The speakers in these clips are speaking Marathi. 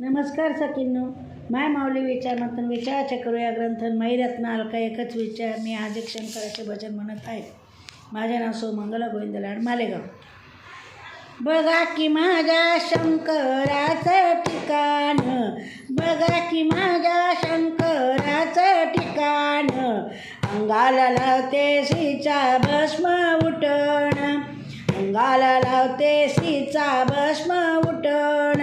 नमस्कार सखींनो. माय माऊली विचार मंथन विचाराचे करूया ग्रंथन. मैरत्न अलका एकच विचार. मी आज एक शंकराचे भजन म्हणत आहे. माझे नाव सोमंगला गोविंद लाड मालेगाव. बघा की माझ्या शंकराचं ठिकाण. बघा की माझ्या शंकराचं ठिकाण. अंगाला लावते सीचा भस्म उठण. अंगाला लावते सीचा भस्म उठण.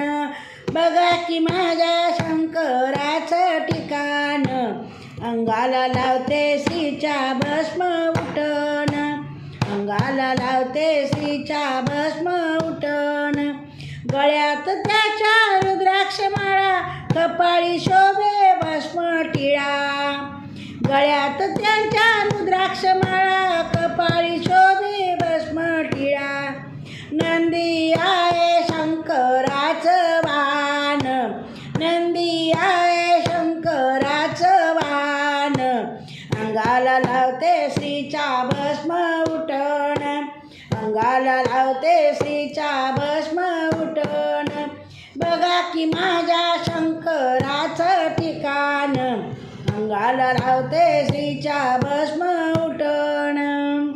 बघा की माझ्या शंकराचं ठिकाण. अंगाला लावते श्रीच्या भस्म उठण. अंगाला लावते श्रीच्या भस्म उठण. गळ्यात त्याच्या रुद्राक्ष माळा कपाळी शोभे भस्म टिळा. गळ्यात त्यांच्या रुद्राक्ष माळा कपाळी अंगाला लावते श्रीचा भस्म उठण. अंगाला लावते श्रीचा भस्म उठण. बघा की माझ्या शंकराचं ठिकाण. अंगाला लावते श्रीचा भस्म उठण.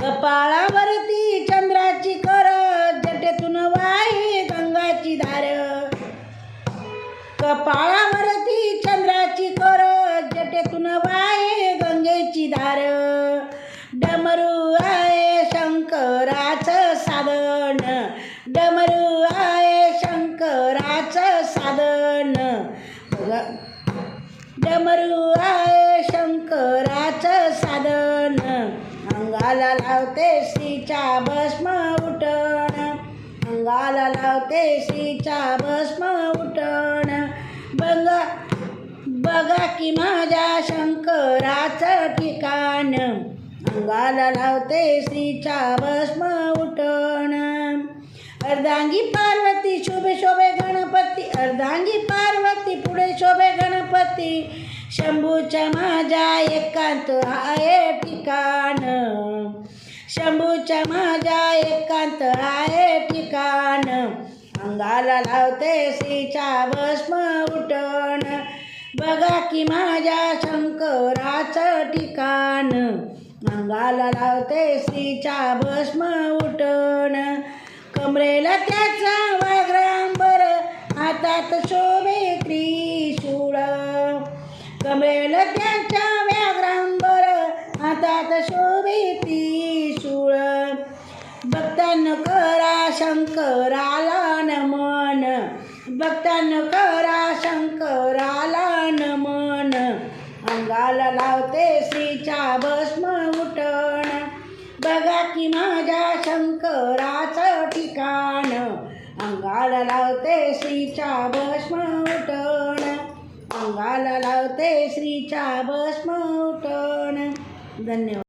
कपाळावरती चंद्राची कर जटेतून वाई गंगाची धार. कपाळावर जटेतून वाये गंगेची धार. डमरू आहे शंकराचं साधन. डमरू आहे शंकराचं साधन. डमरू आहे शंकराचं साधन. अंगाला लावते श्रीचा भस्म उठण. अंगाला लावते श्रीचा भस्म उठण. बघा की माझ्या शंकराचं ठिकाण. अंगाला लावते श्रीचा भस्म उठण. अर्धांगी पार्वती शोभे शोभे गणपती. अर्धांगी पार्वती पुढे शोभे गणपती. शंभूच्या माझ्या एकांत आहे ठिकाण. शंभूच्या माझ्या एकांत आहे ठिकाण. अंगाला लावते श्रीचा भस्म उठण. की माझ्या शंकराचं ठिकाण. अंगाला लावते श्रीचा भस्म उठण. कमरेला त्याचा वाग्रांबर हातात शोभे त्रिशूळ. कमरेला त्याच्या व्याघ्रांबर हातात शोभे त्रिशूळ. भक्तान करा शंकराला नमन. भक्तान करा अंगाला लावते श्रीचा भस्म उठण. बघा की माझ्या शंकराचं ठिकाण. अंगाला लावते श्रीचा भस्म उठण. अंगाला लावते श्रीचा भस्म उठण. धन्यवाद.